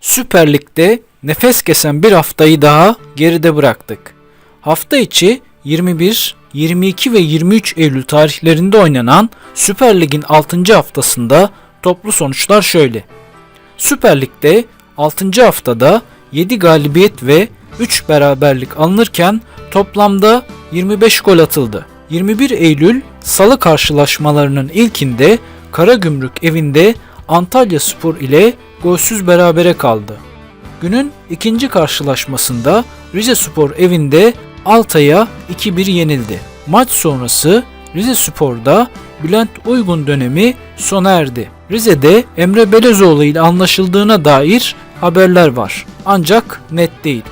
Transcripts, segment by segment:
Süper Lig'de nefes kesen bir haftayı daha geride bıraktık. Hafta içi 21, 22 ve 23 Eylül tarihlerinde oynanan Süper Lig'in 6. haftasında toplu sonuçlar şöyle. Süper Lig'de 6. haftada 7 galibiyet ve 3 beraberlik alınırken toplamda 25 gol atıldı. 21 Eylül Salı karşılaşmalarının ilkinde Karagümrük evinde Antalya Spor ile golsüz berabere kaldı. Günün ikinci karşılaşmasında Rize Spor evinde Altay'a 2-1 yenildi. Maç sonrası Rize Spor'da Bülent Uygun dönemi sona erdi. Rize'de Emre Belezoğlu ile anlaşıldığına dair haberler var. Ancak net değil.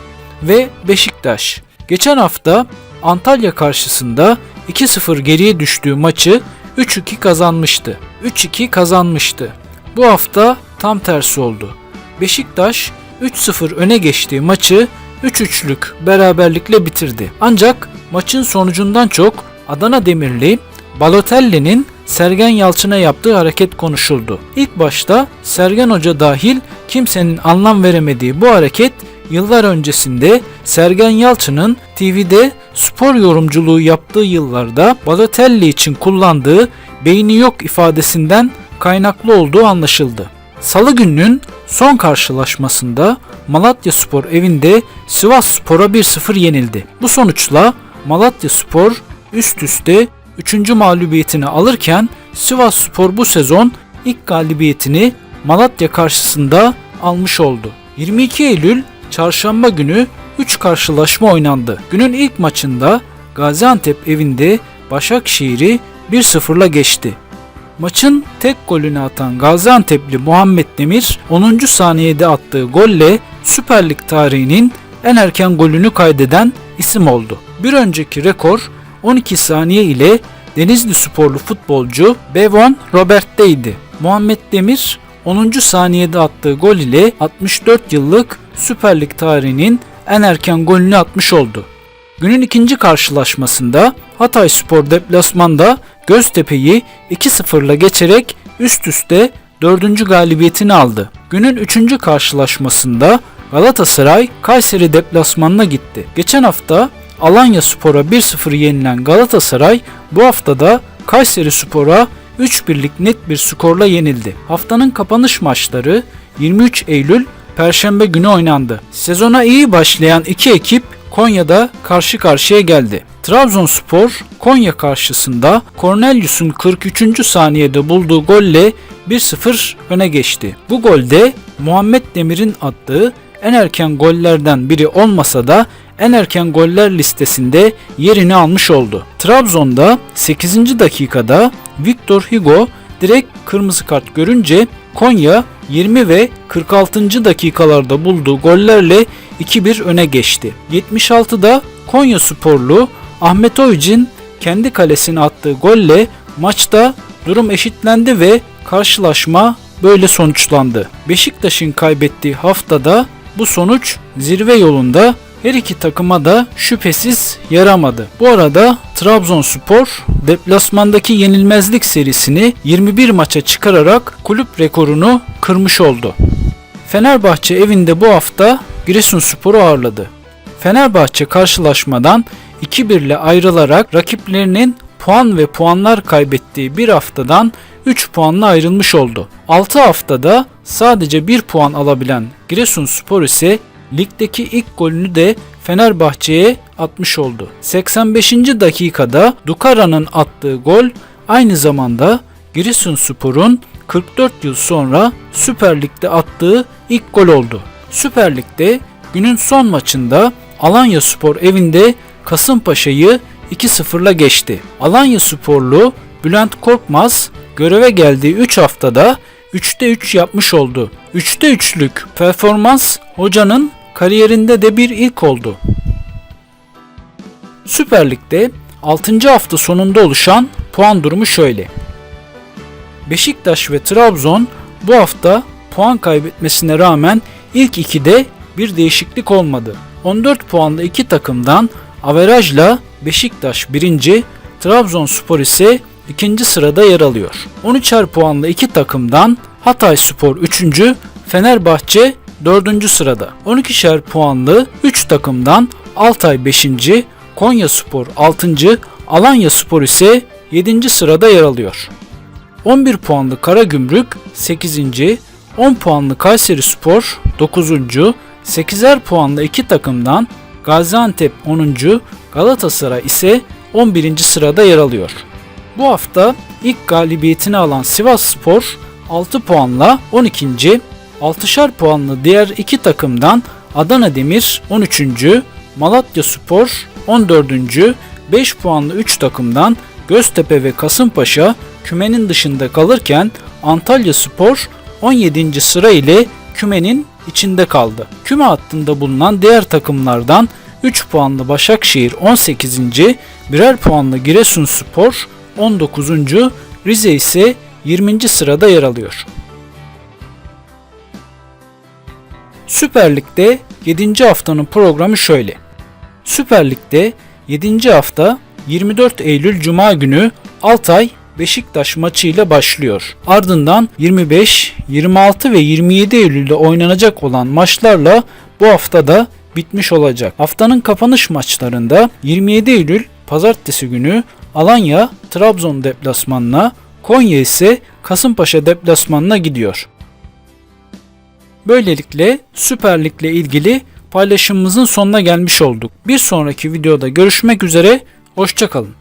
Ve Beşiktaş. Geçen hafta Antalya karşısında 2-0 geriye düştüğü maçı 3-2 kazanmıştı. 3-2 kazanmıştı. Bu hafta tam tersi oldu. Beşiktaş 3-0 öne geçtiği maçı 3-3'lük beraberlikle bitirdi. Ancak maçın sonucundan çok Adana Demirli Balotelli'nin Sergen Yalçın'a yaptığı hareket konuşuldu. İlk başta Sergen Hoca dahil kimsenin anlam veremediği bu hareket yıllar öncesinde Sergen Yalçın'ın TV'de spor yorumculuğu yaptığı yıllarda Balotelli için kullandığı beyni yok ifadesinden kaynaklı olduğu anlaşıldı. Salı gününün son karşılaşmasında Malatya Spor evinde Sivas Spor'a 1-0 yenildi. Bu sonuçla Malatya Spor üst üste 3. mağlubiyetini alırken Sivas Spor bu sezon ilk galibiyetini Malatya karşısında almış oldu. 22 Eylül çarşamba günü 3 karşılaşma oynandı. Günün ilk maçında Gaziantep evinde Başakşehir'i 1-0'la geçti. Maçın tek golünü atan Gaziantep'li Muhammed Demir 10. saniyede attığı golle Süper Lig tarihinin en erken golünü kaydeden isim oldu. Bir önceki rekor 12 saniye ile Denizli sporlu futbolcu Bevon Robert'teydi. Muhammed Demir 10. saniyede attığı gol ile 64 yıllık Süper Lig tarihinin en erken golünü atmış oldu. Günün ikinci karşılaşmasında Hatay Spor deplasmanda Göztepe'yi 2-0'la geçerek üst üste 4. galibiyetini aldı. Günün 3. karşılaşmasında Galatasaray Kayseri deplasmanına gitti. Geçen hafta Alanya Spor'a 1-0 yenilen Galatasaray bu haftada Kayseri Spor'a 3-1'lik net bir skorla yenildi. Haftanın kapanış maçları 23 Eylül Perşembe günü oynandı. Sezona iyi başlayan iki ekip Konya'da karşı karşıya geldi. Trabzonspor Konya karşısında Cornelius'un 43. saniyede bulduğu golle 1-0 öne geçti. Bu golde Muhammed Demir'in attığı en erken gollerden biri olmasa da en erken goller listesinde yerini almış oldu. Trabzon'da 8. dakikada Victor Hugo direkt kırmızı kart görünce Konya 20 ve 46. dakikalarda bulduğu gollerle 2-1 öne geçti. 76'da Konya sporlu Ahmet Oycin kendi kalesine attığı golle maçta durum eşitlendi ve karşılaşma böyle sonuçlandı. Beşiktaş'ın kaybettiği haftada bu sonuç zirve yolunda her iki takıma da şüphesiz yaramadı. Bu arada Trabzonspor deplasmandaki yenilmezlik serisini 21 maça çıkararak kulüp rekorunu kırmış oldu. Fenerbahçe evinde bu hafta Giresunspor'u ağırladı. Fenerbahçe karşılaşmadan 2-1 ile ayrılarak rakiplerinin puan ve puanlar kaybettiği bir haftadan 3 puanla ayrılmış oldu. 6 haftada sadece 1 puan alabilen Giresunspor ise ligdeki ilk golünü de Fenerbahçe'ye atmış oldu. 85. dakikada Dukara'nın attığı gol aynı zamanda Giresunspor'un 44 yıl sonra Süper Lig'de attığı ilk gol oldu. Süper Lig'de günün son maçında Alanya Spor evinde Kasımpaşa'yı 2-0'la geçti. Alanya Sporlu Bülent Korkmaz göreve geldiği 3 haftada 3'te 3 yapmış oldu. 3'te 3'lük performans hocanın kariyerinde de bir ilk oldu. Süper Lig'de 6. hafta sonunda oluşan puan durumu şöyle. Beşiktaş ve Trabzon bu hafta puan kaybetmesine rağmen ilk ikide bir değişiklik olmadı. 14 puanlı iki takımdan averajla Beşiktaş 1. Trabzonspor ise 2. sırada yer alıyor. 13'er puanlı iki takımdan Hatay Spor 3. Fenerbahçe 4. sırada. 12'şer puanlı 3 takımdan Altay 5. Konya Spor 6. Alanya Spor ise 7. sırada yer alıyor. 11 puanlı Karagümrük 8. 10 puanlı Kayseri Spor 9. 8'er puanlı iki takımdan Gaziantep 10. Galatasaray ise 11. sırada yer alıyor. Bu hafta ilk galibiyetini alan Sivas Spor 6 puanla 12. 6'şar puanlı diğer iki takımdan Adana Demir 13. Malatya Spor 14. 5 puanlı 3 takımdan Göztepe ve Kasımpaşa kümenin dışında kalırken Antalya Spor 17. sıra ile kümenin içinde kaldı. Küme hattında bulunan diğer takımlardan 3 puanlı Başakşehir 18. birer puanlı Giresunspor 19. Rize ise 20. sırada yer alıyor. Süper Lig'de 7. haftanın programı şöyle. Süper Lig'de 7. hafta 24 Eylül Cuma günü Altay Beşiktaş maçıyla başlıyor. Ardından 25, 26 ve 27 Eylül'de oynanacak olan maçlarla bu haftada bitmiş olacak. Haftanın kapanış maçlarında 27 Eylül pazartesi günü Alanya Trabzon deplasmanına, Konya ise Kasımpaşa deplasmanına gidiyor. Böylelikle Süper Lig'le ilgili paylaşımımızın sonuna gelmiş olduk. Bir sonraki videoda görüşmek üzere, hoşçakalın.